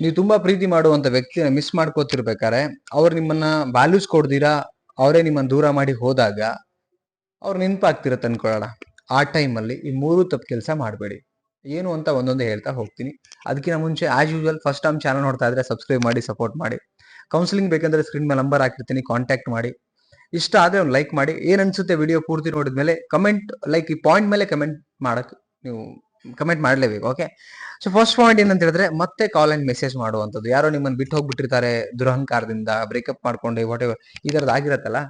ನೀವು ತುಂಬಾ ಪ್ರೀತಿ ಮಾಡುವಂತ ವ್ಯಕ್ತಿನ ಮಿಸ್ ಮಾಡ್ಕೋತಿರ್ಬೇಕಾರೆ ಅವ್ರು ನಿಮ್ಮನ್ನ ವ್ಯಾಲ್ಯೂಸ್ ಕೊಡ್ದಿರಾ, ಅವರೇ ನಿಮ್ಮನ್ನ ದೂರ ಮಾಡಿ ಹೋದಾಗ ಅವ್ರು ನೆನ್ಪಾಗ್ತಿರ ಅನ್ಕೊಳ್ಳೋಣ ಆ ಟೈಮಲ್ಲಿ ಈ ಮೂರು ತಪ್ಪು ಕೆಲಸ ಮಾಡಬೇಡಿ. ಏನು ಅಂತ ಒಂದೊಂದೇ ಹೇಳ್ತಾ ಹೋಗ್ತೀನಿ. ಅದಕ್ಕಿಂತ ಮುಂಚೆ as usual first time channel ನೋಡ್ತಾ ಇದ್ರೆ ಸಬ್ಸ್ಕ್ರೈಬ್ ಮಾಡಿ ಸಪೋರ್ಟ್ ಮಾಡಿ. ಕೌನ್ಸಿಲಿಂಗ್ ಬೇಕಂದ್ರೆ ಸ್ಕ್ರೀನ್ ಮೇಲೆ ನಂಬರ್ ಹಾಕಿರ್ತೀನಿ ಕಾಂಟ್ಯಾಕ್ಟ್ ಮಾಡಿ. ಇಷ್ಟ ಆದ್ರೆ ಒಂದು ಲೈಕ್ ಮಾಡಿ. ಏನ್ ಅನ್ಸುತ್ತೆ ವಿಡಿಯೋ ಪೂರ್ತಿ ನೋಡಿದ್ಮೇಲೆ ಕಮೆಂಟ್ ಲೈಕ್ ಈ ಪಾಯಿಂಟ್ ಮೇಲೆ ಕಮೆಂಟ್ ಮಾಡಕ್ ನೀವು ಕಮೆಂಟ್ ಮಾಡಲೇಬೇಕು ಓಕೆ ಸೊ ಫಸ್ಟ್ ಪಾಯಿಂಟ್ ಏನಂತ ಹೇಳಿದ್ರೆ, ಮತ್ತೆ ಕಾಲ್ ಅಂಡ್ ಮೆಸೇಜ್ ಮಾಡುವಂಥದ್ದು. ಯಾರೋ ನಿಮ್ಮನ್ನು ಬಿಟ್ಟು ಹೋಗ್ಬಿಟ್ಟಿರ್ತಾರೆ ದುರಹಂಕಾರದಿಂದ ಬ್ರೇಕಪ್ ಮಾಡ್ಕೊಂಡು ವಾಟ್ ಎವರ್ ಈ ಥರದ್ದು ಆಗಿರತ್ತಲ್ಲ?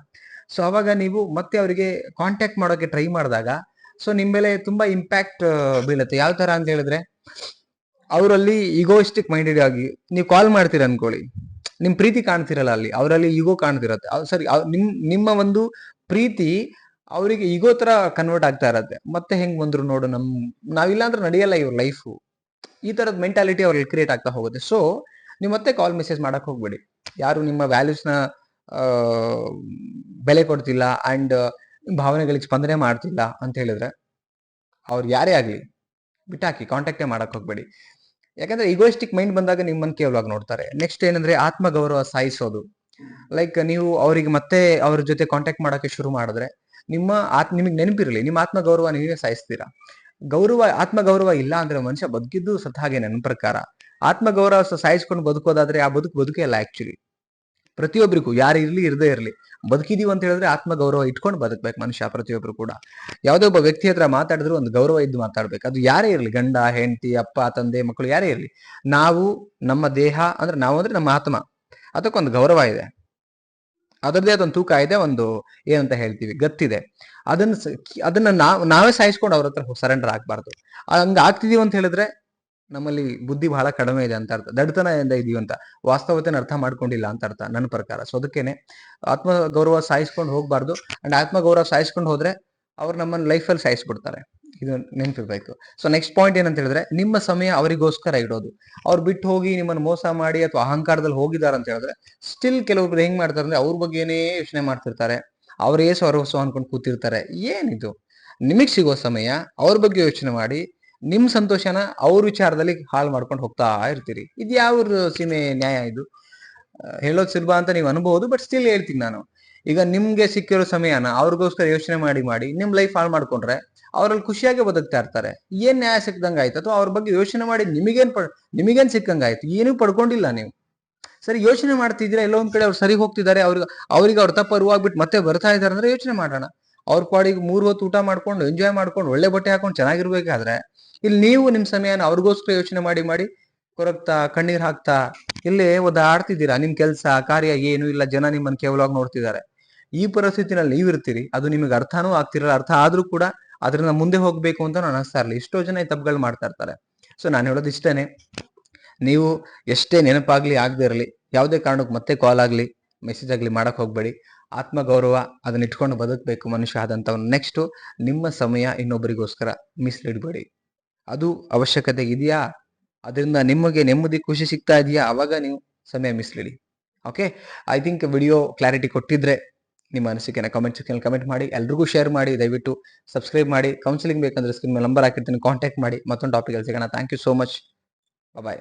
ಸೊ ಅವಾಗ ನೀವು ಮತ್ತೆ ಅವರಿಗೆ ಕಾಂಟ್ಯಾಕ್ಟ್ ಮಾಡೋಕೆ ಟ್ರೈ ಮಾಡಿದಾಗ ಸೊ ನಿಮ್ಮ ಮೇಲೆ ತುಂಬಾ ಇಂಪ್ಯಾಕ್ಟ್ ಬೀಳುತ್ತೆ. ಯಾವ ಥರ ಅಂತ ಹೇಳಿದ್ರೆ, ಅವರಲ್ಲಿ ಈಗೋಯಿಸ್ಟಿಕ್ ಮೈಂಡೆಡ್ ಆಗಿ, ನೀವು ಕಾಲ್ ಮಾಡ್ತೀರ ಅನ್ಕೊಳ್ಳಿ. ನಿಮ್ಮ ಪ್ರೀತಿ ಕಾಣ್ತಿರಲ್ಲ ಅಲ್ಲಿ, ಅವರಲ್ಲಿ ಈಗೋ ಕಾಣ್ತಿರತ್ತೆ. ಸರಿ ನಿಮ್, ನಿಮ್ಮ ಒಂದು ಪ್ರೀತಿ ಅವರಿಗೆ ಈಗೋ ತರ ಕನ್ವರ್ಟ್ ಆಗ್ತಾ ಇರತ್ತೆ. ಮತ್ತೆ ಹೆಂಗ್ ಬಂದ್ರು ನೋಡು ನಮ್ ನಾವಿಲ್ಲ ಅಂದ್ರೆ ನಡೆಯಲ್ಲ ಇವ್ರ ಲೈಫು ಈ ತರದ ಮೆಂಟಾಲಿಟಿ ಅವ್ರಲ್ಲಿ ಕ್ರಿಯೇಟ್ ಆಗ್ತಾ ಹೋಗುತ್ತೆ. ಸೊ ನೀವು ಮತ್ತೆ ಕಾಲ್ ಮೆಸೇಜ್ ಮಾಡಕ್ ಹೋಗ್ಬೇಡಿ. ಯಾರು ನಿಮ್ಮ ವ್ಯಾಲ್ಯೂಸ್ನ ಬೆಲೆ ಕೊಡ್ತಿಲ್ಲ ಅಂಡ್ ಭಾವನೆಗಳಿಗೆ ಸ್ಪಂದನೆ ಮಾಡ್ತಿಲ್ಲ ಅಂತ ಹೇಳಿದ್ರೆ ಅವ್ರು ಯಾರೇ ಆಗ್ಲಿ, ಬಿಟ್ಟಾಕಿ ಕಾಂಟ್ಯಾಕ್ಟೇ ಮಾಡಕ್ ಹೋಗ್ಬೇಡಿ. ಯಾಕಂದ್ರೆ ಈಗೋಯಿಸ್ಟಿಕ್ ಮೈಂಡ್ ಬಂದಾಗ ನಿಮ್ಮನ್ನ ಕೇವಲವಾಗಿ ನೋಡ್ತಾರೆ. ನೆಕ್ಸ್ಟ್ ಏನಂದ್ರೆ ಆತ್ಮಗೌರವ ಸಾಯಿಸೋದು. ಲೈಕ್ ನೀವು ಅವರಿಗೆ ಮತ್ತೆ ಅವ್ರ ಜೊತೆ ಕಾಂಟ್ಯಾಕ್ಟ್ ಮಾಡಕ್ಕೆ ಶುರು ಮಾಡಿದ್ರೆ ನಿಮ್ಮ ಆತ್, ನಿಮಗೆ ನೆನಪಿರಲಿ, ನಿಮ್ಮ ಆತ್ಮ ಗೌರವ ನೀವೇ ಸಾಯಿಸ್ತೀರಾ? ಗೌರವ ಆತ್ಮ ಗೌರವ ಇಲ್ಲ ಅಂದ್ರೆ ಮನುಷ್ಯ ಬದುಕಿದ್ದು ಸತ್ ಹಾಗೆ ನನ್ನ ಪ್ರಕಾರ. ಆತ್ಮ ಗೌರವ ಸಾಯಿಸ್ಕೊಂಡು ಬದುಕೋದಾದ್ರೆ ಆ ಬದುಕು ಬದುಕೇ ಅಲ್ಲ ಆಕ್ಚುಲಿ ಪ್ರತಿಯೊಬ್ಬರಿಗೂ ಯಾರು ಇರ್ಲಿ, ಇರದೇ ಇರಲಿ. ಬದುಕಿದೀವಿ ಅಂತ ಹೇಳಿದ್ರೆ ಆತ್ಮ ಗೌರವ ಇಟ್ಕೊಂಡು ಬದುಕ್ಬೇಕು ಮನುಷ್ಯ ಪ್ರತಿಯೊಬ್ರು ಕೂಡ. ಯಾವುದೇ ಒಬ್ಬ ವ್ಯಕ್ತಿ ಹತ್ರ ಮಾತಾಡಿದ್ರು ಒಂದು ಗೌರವ ಇದ್ದು ಮಾತಾಡ್ಬೇಕು. ಅದು ಯಾರೇ ಇರಲಿ, ಗಂಡ, ಹೆಂಡತಿ, ಅಪ್ಪ, ತಂದೆ ಮಕ್ಕಳು ಯಾರೇ ಇರಲಿ. ನಾವು ನಮ್ಮ ದೇಹ ಅಂದ್ರೆ ನಾವು ಅಂದ್ರೆ ನಮ್ಮ ಆತ್ಮ. ಅದಕ್ಕೊಂದು ಗೌರವ ಇದೆ. ಅದರದೇ ಅದೊಂದು ತೂಕ ಇದೆ, ಒಂದು ಏನಂತ ಹೇಳ್ತೀವಿ, ಗತ್ತಿದೆ. ಅದನ್ನ ಅದನ್ನ ನಾವ್ ನಾವೇ ಸಾಯಿಸ್ಕೊಂಡು ಅವ್ರ ಹತ್ರ ಸರೆಂಡರ್ ಆಗ್ಬಾರ್ದು. ಹಂಗ ಆಗ್ತಿದೀವಿ ಅಂತ ಹೇಳಿದ್ರೆ ನಮ್ಮಲ್ಲಿ ಬುದ್ಧಿ ಬಹಳ ಕಡಿಮೆ ಇದೆ ಅಂತ ಅರ್ಥ. ದಡ್ತನದಿಂದ ಇದೀವಿ ಅಂತ. ವಾಸ್ತವತೆನ ಅರ್ಥ ಮಾಡ್ಕೊಂಡಿಲ್ಲ ಅಂತ ಅರ್ಥ, ನನ್ನ ಪ್ರಕಾರ. ಸೊ ಅದಕ್ಕೇನೆ ಆತ್ಮ ಗೌರವ ಸಾಯಿಸ್ಕೊಂಡು ಹೋಗ್ಬಾರ್ದು. ಅಂಡ್ ಆತ್ಮ ಗೌರವ ಸಾಯಿಸ್ಕೊಂಡು ಹೋದ್ರೆ ಅವ್ರು ನಮ್ಮನ್ನ ಲೈಫಲ್ಲಿ ಸಾಯಿಸ್ಬಿಡ್ತಾರೆ. ಇದು ನೆನಪಿರ್ಬೇಕು. ಸೊ ನೆಕ್ಸ್ಟ್ ಪಾಯಿಂಟ್ ಏನಂತ ಹೇಳಿದ್ರೆ, ನಿಮ್ಮ ಸಮಯ ಅವರಿಗೋಸ್ಕರ ಇಡೋದು. ಅವ್ರು ಬಿಟ್ಟು ಹೋಗಿ ನಿಮ್ಮನ್ನು ಮೋಸ ಮಾಡಿ ಅಥವಾ ಅಹಂಕಾರದಲ್ಲಿ ಹೋಗಿದ್ದಾರೆ ಅಂತ ಹೇಳಿದ್ರೆ ಸ್ಟಿಲ್ ಕೆಲವೊಬ್ರು ಹೆಂಗ್ ಮಾಡ್ತಾರೆ ಅಂದ್ರೆ, ಅವ್ರ ಬಗ್ಗೆ ಏನೇ ಯೋಚನೆ ಮಾಡ್ತಿರ್ತಾರೆ, ಅವರೇ ಸ್ವರವಸ್ವ ಅನ್ಕೊಂಡು ಕೂತಿರ್ತಾರೆ. ಏನಿದು? ನಿಮಗ್ ಸಿಗೋ ಸಮಯ, ಅವ್ರ ಬಗ್ಗೆ ಯೋಚನೆ ಮಾಡಿ, ನಿಮ್ ಸಂತೋಷನ ಅವ್ರ ವಿಚಾರದಲ್ಲಿ ಹಾಳು ಮಾಡ್ಕೊಂಡು ಹೋಗ್ತಾ ಇರ್ತೀರಿ. ಇದು ಯಾವ ಸೀಮೆ ನ್ಯಾಯ ಇದು? ಹೇಳೋದು ಸುಲಭ ಅಂತ ನೀವು ಅನ್ಬಹುದು ಬಟ್ ಸ್ಟಿಲ್ ಹೇಳ್ತೀನಿ ನಾನು. ಈಗ ನಿಮ್ಗೆ ಸಿಕ್ಕಿರೋ ಸಮಯನ ಅವ್ರಿಗೋಸ್ಕರ ಯೋಚನೆ ಮಾಡಿ ಮಾಡಿ, ನಿಮ್ ಲೈಫ್ ಹಾಳು ಮಾಡ್ಕೊಂಡ್ರೆ ಅವ್ರಲ್ಲಿ ಖುಷಿಯಾಗಿ ಬದುಕ್ತಾ ಇರ್ತಾರೆ. ಏನ್ ನ್ಯಾಯ ಸಿಕ್ಕದಂಗ ಆಯ್ತು? ಅಥವಾ ಅವ್ರ ಬಗ್ಗೆ ಯೋಚನೆ ಮಾಡಿ ನಿಮಗೇನ್ ಪಡ್ ನಿಮಗೇನ್ ಸಿಕ್ಕಂಗಾಯ್ತು? ಏನು ಪಡ್ಕೊಂಡಿಲ್ಲ ನೀವು. ಸರಿ, ಯೋಚನೆ ಮಾಡ್ತಿದ್ದೀರಾ? ಎಲ್ಲೋ ಒಂದ್ ಕಡೆ ಅವ್ರು ಸರಿ ಹೋಗ್ತಿದ್ದಾರೆ. ಅವ್ರಿಗೆ ಅವ್ರಿಗೆ ಅವ್ರ ತಪ್ಪ ಅರಿವಾಗ್ಬಿಟ್ಟು ಮತ್ತೆ ಬರ್ತಾ ಇದಾರೆ ಅಂದ್ರೆ ಯೋಚನೆ ಮಾಡೋಣ. ಅವ್ರ ಪಾಡಿಗೆ ಮೂರ್ ಹೊತ್ತು ಊಟ ಮಾಡ್ಕೊಂಡು ಎಂಜಾಯ್ ಮಾಡ್ಕೊಂಡು, ಒಳ್ಳೆ ಬಟ್ಟೆ ಹಾಕೊಂಡು ಚೆನ್ನಾಗಿರ್ಬೇಕಾದ್ರೆ ಇಲ್ಲಿ ನೀವು ನಿಮ್ ಸಮಯನ ಅವ್ರಿಗೋಸ್ಕರ ಯೋಚನೆ ಮಾಡಿ ಮಾಡಿ ಕೊರಗ್ತಾ, ಕಣ್ಣೀರ್ ಹಾಕ್ತಾ ಇಲ್ಲೇ ಒದ್ದಾಡ್ತಿದ್ದೀರಾ? ನಿಮ್ ಕೆಲ್ಸ, ಕಾರ್ಯ ಏನು ಇಲ್ಲ. ಜನ ನಿಮ್ಮನ್ನ ಕೇವಲವಾಗಿ ನೋಡ್ತಿದ್ದಾರೆ. ಈ ಪರಿಸ್ಥಿತಿನಲ್ಲಿ ನೀವಿರ್ತೀರಿ. ಅದು ನಿಮಗೆ ಅರ್ಥನೂ ಆಗ್ತಿರಲ್ಲ. ಅರ್ಥ ಆದ್ರೂ ಕೂಡ ಅದರಿಂದ ಮುಂದೆ ಹೋಗ್ಬೇಕು ಅಂತ ನಾನು ಅನಿಸ್ತಾ ಇರಲಿ ಎಷ್ಟೋ ಜನ ಈ ತಪ್ಪುಗಳು ಮಾಡ್ತಾ ಇರ್ತಾರೆ. ಸೊ ನಾನು ಹೇಳೋದು ಇಷ್ಟೇನೆ. ನೀವು ಎಷ್ಟೇ ನೆನಪಾಗ್ಲಿ ಆಗದೆ ಇರಲಿ, ಯಾವುದೇ ಕಾರಣಕ್ಕೆ ಮತ್ತೆ ಕಾಲ್ ಆಗಲಿ ಮೆಸೇಜ್ ಆಗಲಿ ಮಾಡಕ್ ಹೋಗ್ಬೇಡಿ. ಆತ್ಮಗೌರವ ಅದನ್ನ ಇಟ್ಕೊಂಡು ಬದುಕಬೇಕು ಮನುಷ್ಯ ಆದಂಥವ್ನು ನೆಕ್ಸ್ಟ್ ನಿಮ್ಮ ಸಮಯ ಇನ್ನೊಬ್ಬರಿಗೋಸ್ಕರ ಮೀಸಲಿಡ್ಬೇಡಿ. ಅದು ಅವಶ್ಯಕತೆ ಇದೆಯಾ? ಅದರಿಂದ ನಿಮಗೆ ನೆಮ್ಮದಿ, ಖುಷಿ ಸಿಗ್ತಾ ಇದೆಯಾ? ಅವಾಗ ನೀವು ಸಮಯ ಮಿಸ್ಲಿಡಿ. Okay I think video clarity ಕೊಟ್ಟಿದ್ರೆ ನಿಮ್ಮ ಅನಿಸಿಕೆನ ಕಮೆಂಟ್ ಸೆಕ್ಷನ್ ಕಮೆಂಟ್ ಮಾಡಿ, ಎಲ್ರಿಗೂ ಶೇರ್ ಮಾಡಿ, ದಯವಿಟ್ಟು ಸಬ್ಸ್ಕ್ರೈಬ್ ಮಾಡಿ. ಕೌನ್ಸಿಲಿಂಗ್ ಬೇಕಂದ್ರೆ ಸ್ಕ್ರೀನ್ ನಂಬರ್ ಹಾಕಿರ್ತೀನಿ ಕಾಂಟ್ಯಾಕ್ಟ್ ಮಾಡಿ. ಮತ್ತೊಂದು ಟಾಪಿಕ್ ಸಿಗೋಣ. Thank you so much bye